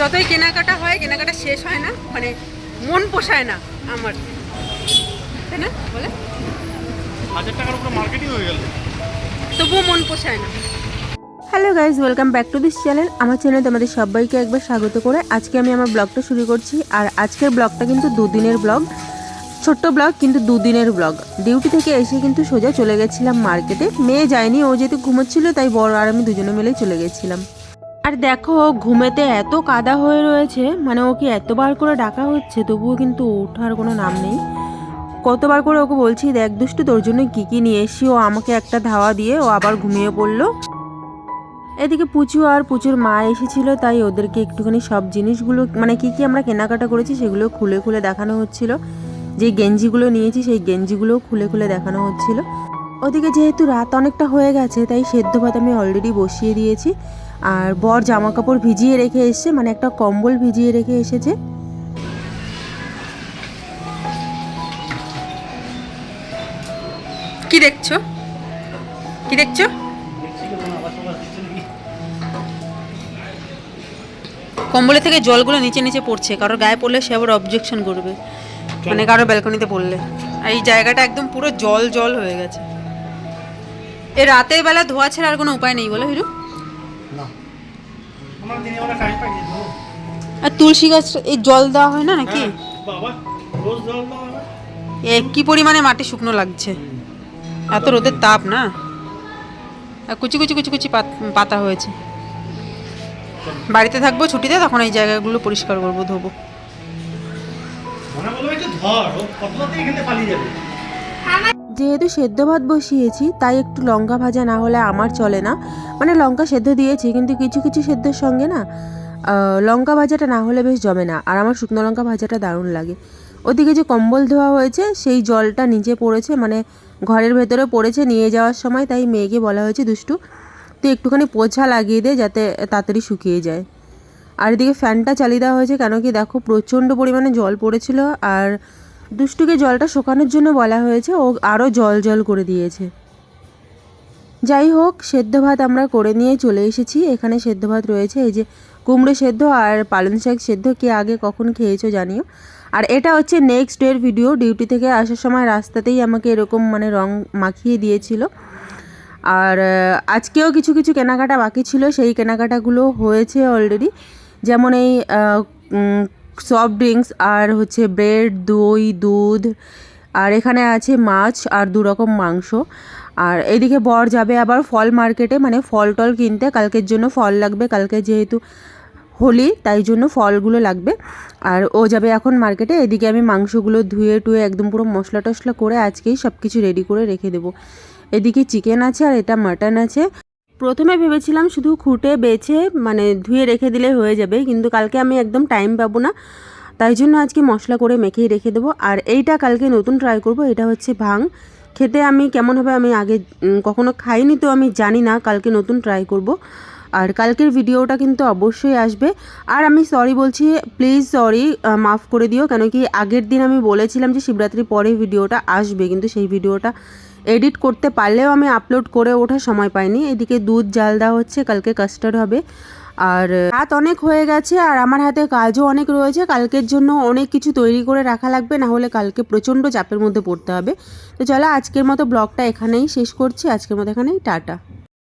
যতই কেনাকাটা হয় কেনাকাটা শেষ হয় না মানে মন পোষায় না আমার। তাই না? বলে। হাজার টাকার উপরে মার্কেটিং হয়ে গেল। তবুও মন পোষায় না। Hello guys welcome back to this channel আমার চ্যানেলে তোমাদের সবাইকে একবার স্বাগত করে। আজকে আমি আমার ব্লগটা শুরু করছি। আর আজকের ব্লগটা কিন্তু দুদিনের ব্লগ। ছোট্ট ব্লগ কিন্তু দুদিনের ব্লগ। ডিউটি থেকে এসে কিন্তু সোজা চলে গেছিলাম মার্কেটে মেয়ে যায়নি ও যেহেতু ঘুমোচ্ছিল তাই বড় আর আমি দুজনে মিলেই চলে গেছিলাম। আর দেখো ঘুমেতে এত কাদা হয়ে রয়েছে মানে ওকে এতবার করে ডাকা হচ্ছে, তবুও কিন্তু ওঠার কোনো নাম নেই। কতবার করে ওকে বলছি, দেখ দুষ্টু, তোর জন্য কী কী নিয়ে এসি ও আমাকে একটা ধাওয়া দিয়ে ও আবার ঘুমিয়ে পড়ল। এদিকে পুচু আর পুচুর মা এসেছিল, তাই ওদেরকে একটুখানি সব জিনিসগুলো মানে কি কি আমরা কেনাকাটা করেছি, সেগুলো খুলে খুলে দেখানো হচ্ছিল। যে গেঞ্জিগুলো নিয়েছি, সেই গেঞ্জিগুলোও খুলে খুলে দেখানো হচ্ছিল। ওদিকে যেহেতু রাত অনেকটা হয়ে গেছে, তাই সেদ্ধ ভাত আমি অলরেডি বসিয়ে দিয়েছি। আর বর জামা কাপড় ভিজিয়ে রেখে এসছে মানে একটা কম্বল ভিজিয়ে রেখে এসেছে। কি দেখছ? কি দেখছ? কম্বলের থেকে জলগুলো নিচে নিচে পড়ছে, কারোর গায়ে পড়লে সে আবার অবজেকশন করবে। মানে কারোর ব্যালকনিতে পড়লে। এই জায়গাটা একদম পুরো জল জল হয়ে গেছে। এ রাতের বেলা ধোয়া ছাড়া আর কোনো উপায় নেই বলো হিরু। আর তুলসী গাছ এই জল দেওয়া হয় না নাকি? হ্যাঁ, এ কি পরিমাণে মাটি শুকনো লাগছে? এত রোদের তাপ না? আর কুচি কুচি কুচি কুচি পাত- পাতা হয়েছে। বাড়িতে থাকব ছুটিতে তখন এই জায়গাগুলো পরিষ্কার করব ধোবো। ধর পালিয়ে যাবে? যেহেতু সেদ্ধ ভাত বসিয়েছি, তাই একটু লঙ্কা ভাজা না হলে আমার চলে না। মানে লঙ্কা সেদ্ধ দিয়েছি, কিন্তু কিছু কিছু সেদ্ধর সঙ্গে না লঙ্কা ভাজাটা না হলে বেশ জমে না, আর আমার শুকনো লঙ্কা ভাজাটা দারুণ লাগে। ওদিকে যে কম্বল ধোয়া হয়েছে, সেই জলটা নিচে পড়েছে মানে ঘরের ভেতরে পড়েছে, নিয়ে যাওয়ার সময় তাই মেয়েকে বলা হয়েছে, দুষ্টু, তুই একটুখানি পোছা লাগিয়ে দে, যাতে তাড়াতাড়ি শুকিয়ে যায়। আর এদিকে ফ্যানটা চালিয়ে দেওয়া হয়েছে, কেন কি দেখো প্রচণ্ড পরিমাণে জল পড়েছিল, আর দুষ্টুকে জলটা শোকানোর জন্য বলা হয়েছে, ও আরও জল জল করে দিয়েছে। যাই হোক, সেদ্ধ ভাত আমরা করে নিয়ে চলে এসেছি। এখানে সেদ্ধ ভাত রয়েছে, এই যে কুমড়ো সেদ্ধ আর পালং শাক সেদ্ধ। কে আগে কখন খেয়েছো জানিও। আর এটা হচ্ছে নেক্সট ডের ভিডিও ডিউটি থেকে আসার সময় রাস্তাতেই আমাকে এরকম মানে রং মাখিয়ে দিয়েছিল। আর আজকেও কিছু কিছু কেনাকাটা বাকি ছিল। সেই কেনাকাটাগুলো হয়েছে অলরেডি যেমন এই সফট ড্রিঙ্কস আর হচ্ছে ব্রেড দই, দুধ, আর এখানে আছে মাছ আর দু রকম মাংস। আর এদিকে বর যাবে আবার ফল মার্কেটে মানে ফল টল কিনতে। কালকের জন্য ফল লাগবে, কালকে যেহেতু হোলি, তাই জন্য ফলগুলো লাগবে। আর ও যাবে এখন মার্কেটে এদিকে আমি মাংসগুলো ধুয়ে টুয়ে একদম পুরো মশলা টশলা করে আজকেই সব কিছু রেডি করে রেখে দেবো। এদিকে চিকেন আছে আর এটা মাটন আছে। প্রথমে ভেবেছিলাম শুধু খুঁটে বেছে মানে ধুয়ে রেখে দিলে হয়ে যাবে, কিন্তু কালকে আমি একদম টাইম পাবো না। তাই জন্য আজকে মশলা করে মেখেই রেখে দেবো। আর এইটা কালকে নতুন ট্রাই করব, এটা হচ্ছে ভাং। খেতে আমি কেমন হবে আমি আগে কখনো খাইনি তো আমি জানি না, কালকে নতুন ট্রাই করব। আর কালকের ভিডিওটা কিন্তু অবশ্যই আসবে। আর আমি সরি বলছি প্লিজ সরি মাফ করে দিও, কেন কি আগের দিন আমি বলেছিলাম যে শিবরাত্রির পরে ভিডিওটা আসবে, কিন্তু সেই ভিডিওটা এডিট করতে পারলেও আমি আপলোড করে ওঠার সময় পাইনি। এদিকে দুধ জাল দেওয়া হচ্ছে, কালকে কাস্টার্ড হবে। আর হাত অনেক হয়ে গেছে আর আমার হাতে কাজও অনেক রয়েছে। কালকের জন্য অনেক কিছু তৈরি করে রাখা লাগবে, না হলে কালকে প্রচণ্ড চাপের মধ্যে পড়তে হবে। তো চলো আজকের মতো ব্লগটা এখানেই শেষ করছি। আজকের মতো এখানেই, টাটা।